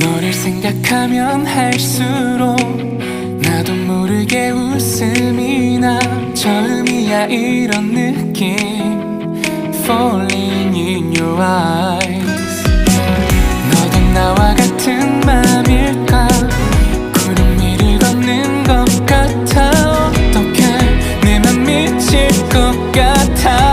너를 생각하면 할수록 나도 모르게 웃음이 나. 처음이야 이런 느낌. Falling in your eyes. 너도 나와 같은 맘일까 구름 위를 걷는 것 같아. 어떡해. 내맘 미칠 것 같아.